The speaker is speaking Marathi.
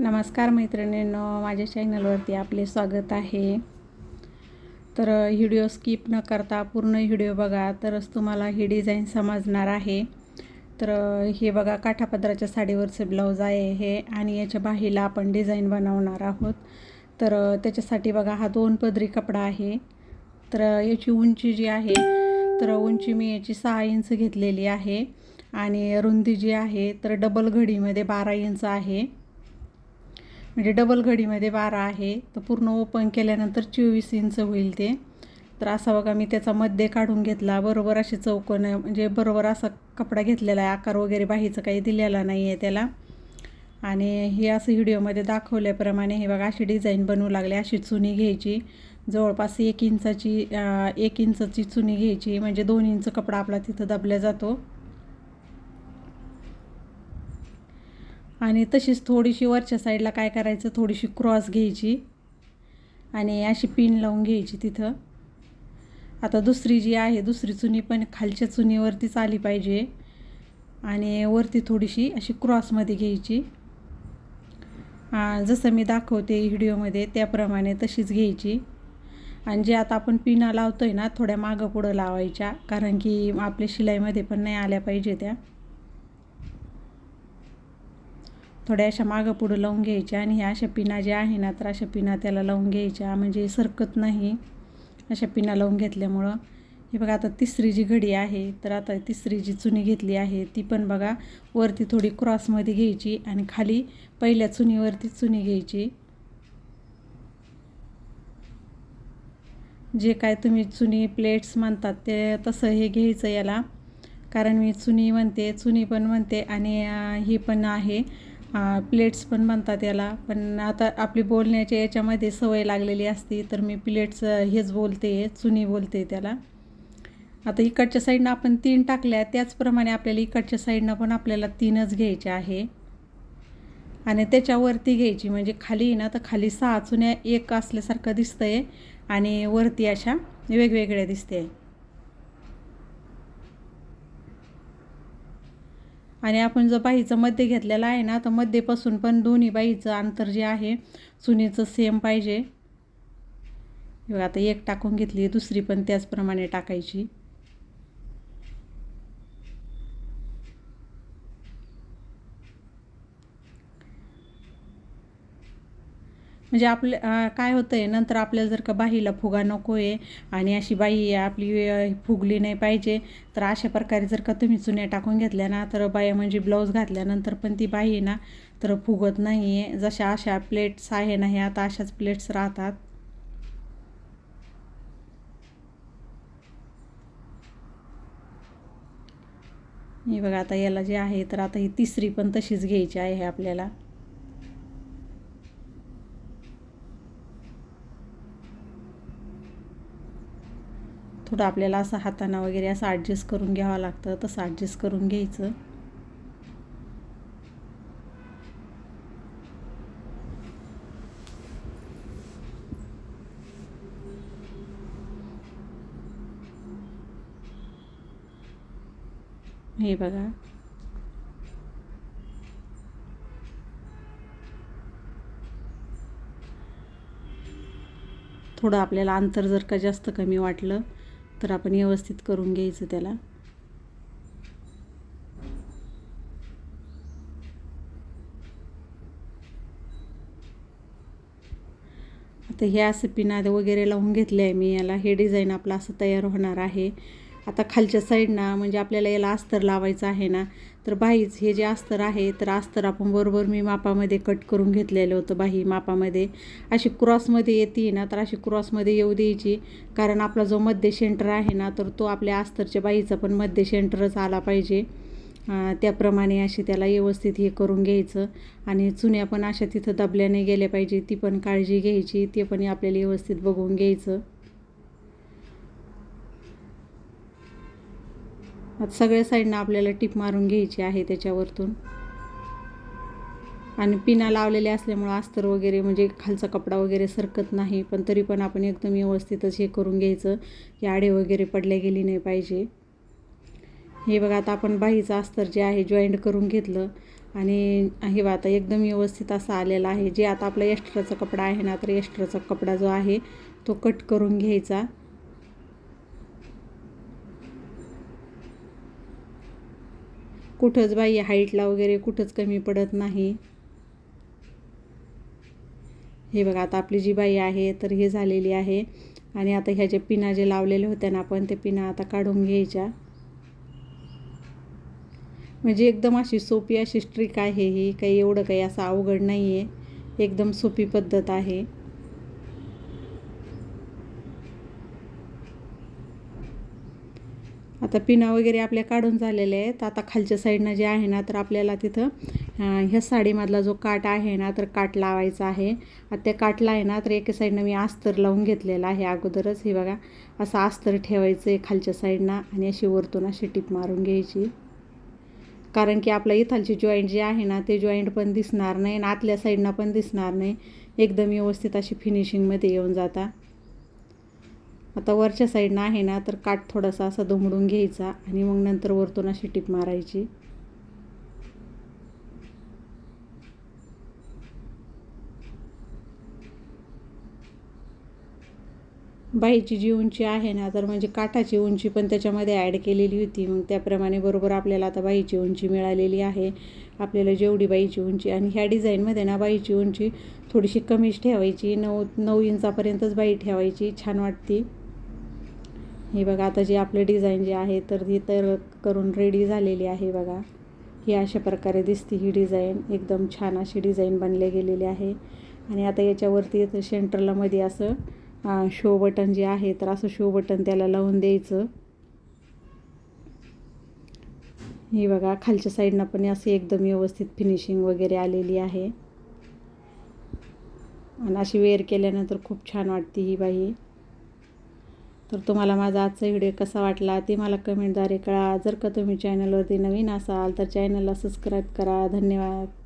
नमस्कार मैत्रिणींनो माझ्या चॅनलवरती आपले स्वागत आहे. तर व्हिडिओ स्किप न करता पूर्ण व्हिडिओ बघा तरच तुम्हाला ही डिझाईन समजणार आहे. तर हे बघा काठापदराच्या साडीवरचं ब्लाऊज आहे हे आणि याच्या बाहीला आपण डिझाईन बनवणार आहोत. तर त्याच्यासाठी बघा हा दोन पदरी कपडा आहे. तर याची उंची जी आहे तर उंची मी याची सहा इंच घेतलेली आहे आणि रुंदी जी आहे तर डबल घडीमध्ये बारा इंच आहे. म्हणजे डबल घडीमध्ये बारा आहे तर पूर्ण ओपन केल्यानंतर चोवीस इंच होईल ते. तर असा बघा मी त्याचा मध्ये काढून घेतला. बरोबर असे चौकोन म्हणजे बरोबर असा कपडा घेतलेला आहे. आकार वगैरे बाहीचं काही दिलेला नाही आहे त्याला. आणि हे असं व्हिडिओमध्ये दाखवल्याप्रमाणे हे बघा अशी डिझाईन बनवू लागले. अशी चुनी घ्यायची. जवळपास एक इंचाची एक इंचची चुनी घ्यायची. म्हणजे दोन इंच कपडा आपला तिथं दबला जातो. आणि तशीच थोडीशी वरच्या साईडला काय करायचं? थोडीशी क्रॉस घ्यायची. आणि अशी पिन लावून घ्यायची तिथं. आता दुसरी जी आहे दुसरी चुनी पण खालच्या चुनीवरतीच आली पाहिजे. आणि वरती थोडीशी अशी क्रॉसमध्ये घ्यायची. जसं मी दाखवते व्हिडिओमध्ये त्याप्रमाणे तशीच घ्यायची. आणि जे आता आपण पिना लावतो आहे ना थोड्या मागं पुढं लावायच्या. कारण की आपल्या शिलाईमध्ये पण नाही आल्या पाहिजे त्या. थोड्या अशा मागं पुढं लावून घ्यायच्या आणि ह्या अशा पिना ज्या आहे ना तर अशा पिना त्याला लावून घ्यायच्या. म्हणजे सरकत नाही अशा पिना लावून घेतल्यामुळं. हे बघा आता तिसरी जी घडी आहे तर आता तिसरी जी चुनी घेतली आहे ती पण बघा वरती थोडी क्रॉसमध्ये घ्यायची आणि खाली पहिल्या चुनीवरती चुनी घ्यायची. जे काय तुम्ही चुनी प्लेट्स म्हणतात ते तसं हे घ्यायचं याला. कारण मी चुनी म्हणते चुनी पण म्हणते आणि ही पण आहे. प्लेट्स पण म्हणतात याला. पण आता आपली बोलण्याच्या याच्यामध्ये सवय लागलेली असती तर मी प्लेट्स हेच बोलते चुनी बोलते त्याला. आता इकडच्या साईडनं आपण तीन टाकल्या त्याचप्रमाणे आपल्याला इकडच्या साईडनं पण आपल्याला तीनच घ्यायचे आहे. आणि त्याच्यावरती घ्यायची म्हणजे खाली ना तर खाली सहा चुन्या एक असल्यासारखं दिसतं आहे आणि वरती अशा वेगवेगळ्या दिसते आहे आणि आपण जो बाईचं मध्ये घेतलेला आहे ना तर मध्येपासून पण दोन्ही बाईचं अंतर जे आहे चुनीचं सेम पाहिजे. आता एक टाकून घेतली दुसरी पण त्याचप्रमाणे टाकायची. म्हणजे आपलं काय होतं आहे नंतर आपल्याला जर का बाईला फुगा नको आहे आणि अशी बाई आपली फुगली नाही पाहिजे तर अशा प्रकारे जर का तुम्ही चुन्या टाकून घेतल्या ना तर बाया म्हणजे ब्लाऊज घातल्यानंतर पण ती बाई ना तर फुगत नाही आहे जशा अशा प्लेट्स आहे ना हे आता अशाच प्लेट्स राहतात. हे बघा आता याला जे आहे तर आता ही तिसरी पण तशीच घ्यायची आहे आपल्याला. थोडं आपल्याला असं हाताना वगैरे असं ॲडजस्ट करून घ्यावं लागतं. तसं ॲडजस्ट करून घ्यायचं. हे बघा. थोडं आपल्याला अंतर जर का जास्त कमी वाटलं तर आपण व्यवस्थित करून घ्यायचं त्याला. आता हे असं पिनाद वगैरे लावून घेतले आहे मी. याला हे डिझाईन आपलं असं तयार होणार आहे. आता खालच्या साईडना म्हणजे आपल्याला याला अस्तर लावायचं आहे ना तर बाहीच हे जे अस्तर आहे तर अस्तर आपण बरोबर मी मापामध्ये कट करून घेतलेलं होतं बाही मापामध्ये. अशी क्रॉसमध्ये येते ना तर अशी क्रॉसमध्ये येऊ द्यायची. कारण आपला जो मध्य सेंटर आहे ना तर तो आपल्या अस्तरच्या बाईचा पण मध्य सेंटरच आला पाहिजे. त्याप्रमाणे अशी त्याला व्यवस्थित हे करून घ्यायचं. आणि चुन्या पण अशा तिथं दबल्याने गेल्या पाहिजे ती पण काळजी घ्यायची ते पण आपल्याला व्यवस्थित बघून घ्यायचं. आता सगळ्या साईडनं आपल्याला टीप मारून घ्यायची आहे त्याच्यावरतून. आणि पिना लावलेले असल्यामुळं अस्तर वगैरे म्हणजे खालचा कपडा वगैरे सरकत नाही पण तरी पण आपण एकदम व्यवस्थितच हे करून घ्यायचं की आडे वगैरे पडल्या गेली नाही पाहिजे. हे बघा आता आपण बाहीचं अस्तर जे आहे जॉईंट करून घेतलं आणि हे आता एकदम व्यवस्थित असा आलेला आहे. जे आता आपला एक्स्ट्राचा कपडा आहे ना तर एक्स्ट्राचा कपडा जो आहे तो कट करून घ्यायचा. कुठंच बाई हाईटला वगैरे कुठंच कमी पडत नाही. हे बघा आता आपली जी बाई आहे तर हे झालेली आहे. आणि आता ह्या ज्या पिना जे लावलेले होत्या ना आपण ते पिना आता काढून घ्यायच्या. म्हणजे एकदम अशी सोपी अशी स्ट्रिक आहे ही. काही एवढं काही असं अवघड नाही आहे एकदम सोपी पद्धत आहे. आता पिना वगैरे आपल्या काढून झालेले आहेत. आता खालच्या साईडनं जे आहे ना तर आपल्याला तिथं ह्या साडीमधला जो काट आहे ना तर काट लावायचा आहे. आता त्या काटला आहे ना तर एका साईडनं मी अस्तर लावून घेतलेला आहे अगोदरच. हे बघा असं अस्तर ठेवायचं आहे खालच्या साईडनं आणि अशी वरतून अशी टिप मारून घ्यायची. कारण की आपल्या इथालची जॉईंट जे आहे ना ते जॉईंट पण दिसणार नाही आणि आतल्या साईडनं पण दिसणार नाही. एकदम व्यवस्थित अशी फिनिशिंगमध्ये येऊन जाता. आता वरच्या साईडनं आहे ना तर काठ थोडासा असा दुमडून घ्यायचा आणि मग नंतर वरतून अशी टीप मारायची. बाईची जी उंची आहे ना तर म्हणजे काठाची उंची पण त्याच्यामध्ये ॲड केलेली होती. मग त्याप्रमाणे बरोबर आपल्याला आता बाईची उंची मिळालेली आहे. आपल्याला जेवढी बाईची उंची आणि ह्या डिझाईनमध्ये ना बाईची उंची थोडीशी कमीच ठेवायची. नऊ नऊ इंचापर्यंतच बाई ठेवायची. छान वाटते. हे बघा आता जे आपले डिझाईन जे आहे तर ती तर करून रेडी झालेली आहे बघा. ही अशा प्रकारे दिसते ही डिझाईन एकदम छान अशी डिझाईन बनले गेलेली आहे. आणि आता याच्यावरती सेंटरला मध्ये असं शो बटन जे आहे तर असं शो बटन त्याला लावून द्यायचं. ही बघा खालच्या साईडनं पण असे एकदम व्यवस्थित फिनिशिंग वगैरे आलेली आहे. आणि अशी वेअर केल्यानंतर खूप छान वाटते ही बाई. तर तुम्हाला माझा आजचा व्हिडिओ कसा वाटला ते मला कमेंटद्वारे कळा. जर का तुम्ही चॅनलवरती नवीन असाल तर चॅनलला सबस्क्राईब करा. धन्यवाद.